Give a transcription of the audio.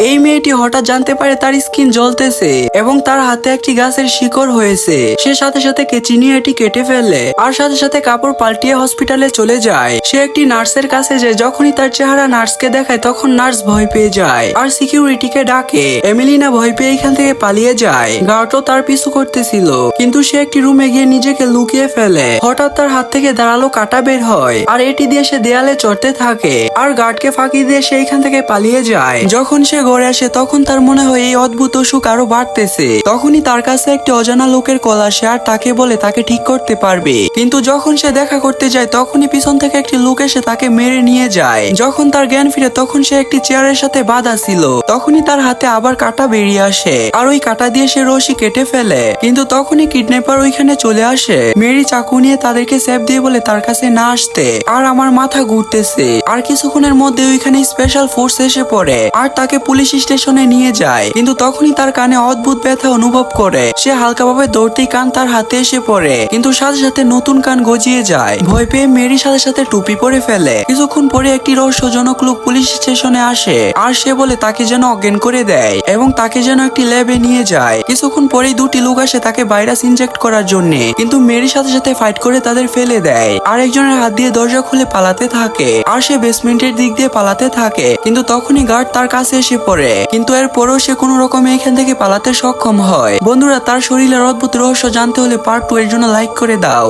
এই মেয়েটি হঠাৎ জানতে পারে তার স্কিন জ্বলতেছে এবং তার হাতে একটি গাছের শিকড় হয়েছে। সে সাথে সাথে কেচি নিয়ে এটি কেটে ফেলে আর সাথে সাথে কাপড় পাল্টিয়ে হসপিটালে চলে যায়। সে একটি নার্সের কাছে যায়, যখনই তার চেহারা নার্সকে দেখায় তখন নার্স ভয় পেয়ে যায় আর সিকিউরিটিকে ডাকে। এমিলিনা ভয় পেয়ে এখান থেকে পালিয়ে যায়। গার্ডও তার পিছু করতেছিল, কিন্তু সে একটি রুমে গিয়ে নিজেকে লুকিয়ে ফেলে। হঠাৎ তার হাত থেকে দাঁড়াল কাটা বের হয় আর এটি দিয়ে সে দেয়ালে চড়তে থাকে। আর গার্ডকে ফাঁকি দিয়ে সে এখান থেকে পালিয়ে যায়। যখন সে ঘরে আসে, তখন তার মনে হয় এই অদ্ভুত অসুখ আরও বাড়তেছে। তখনই তার কাছে একটি অজানা লোকের কল আসে আর তাকে বলে তাকে ঠিক করতে পারবে। কিন্তু যখন সে দেখা করতে যায়, তখনই পিছন থেকে একটি লোক এসে তাকে মেরে নিয়ে যায়। যখন তার জ্ঞান ফিরে, তখন সে একটি চেয়ারের সাথে বাঁধা ছিল। তখনই তার হাতে আবার কাটা বেরিয়ে আসে। আর ওই কাটা দিয়ে সে রশি কেটে ফেলে। কিন্তু তখনই কিডন্যাপার ওইখানে চলে আসে। মেরি চাকু নিয়ে তাদেরকে সেফ দিয়ে বলে, তার কাছে না আসতে। আর আমার মাথা ঘুরতেছে। আর কিছুক্ষণের মধ্যে ওইখানে স্পেশাল ফোর্স এসে পড়ে। আর তাকে পুলিশ স্টেশনে নিয়ে যায়। কিন্তু তখনই তার কানে অদ্ভুত ব্যথা অনুভব করে। সে হালকাভাবে দৌড়তেই কান তার হাতে এসে পড়ে। কিন্তু সাথে সাথে নতুন কান গজিয়ে যায়। ভয় পেয়ে মেরির সাথে সাথে টুপি পরে ফেলে। কিছুক্ষণ পরে একটি রহস্যজনক লোক পুলিশ স্টেশনে আসে। আর সে বলে, তাকে যেন অজ্ঞান করে দেয় এবং তাকে যেন একটি ল্যাবে নিয়ে যায়। কিছুক্ষণ পরেই দুটি লোক আসে তাকে ভাইরাস ইনজেক্ট করার জন্য। কিন্তু মেরির সাথে সাথে ফাইট করে তাদের ফেলে দেয়। আর একজনের হাত দিয়ে দরজা খুলে পালাতে থাকে। আর সে বেসমেন্টের দিক দিয়ে পালাতে থাকে। কিন্তু তখনই গার্ড তার কাছে এসে পড়ে, কিন্তু এরপরও সে কোনো রকমে এখান থেকে পালাতে সক্ষম হয়। বন্ধুরা, তার শরীরের অদ্ভুত রহস্য জানতে হলে পার্ট টু এর জন্য লাইক করে দাও।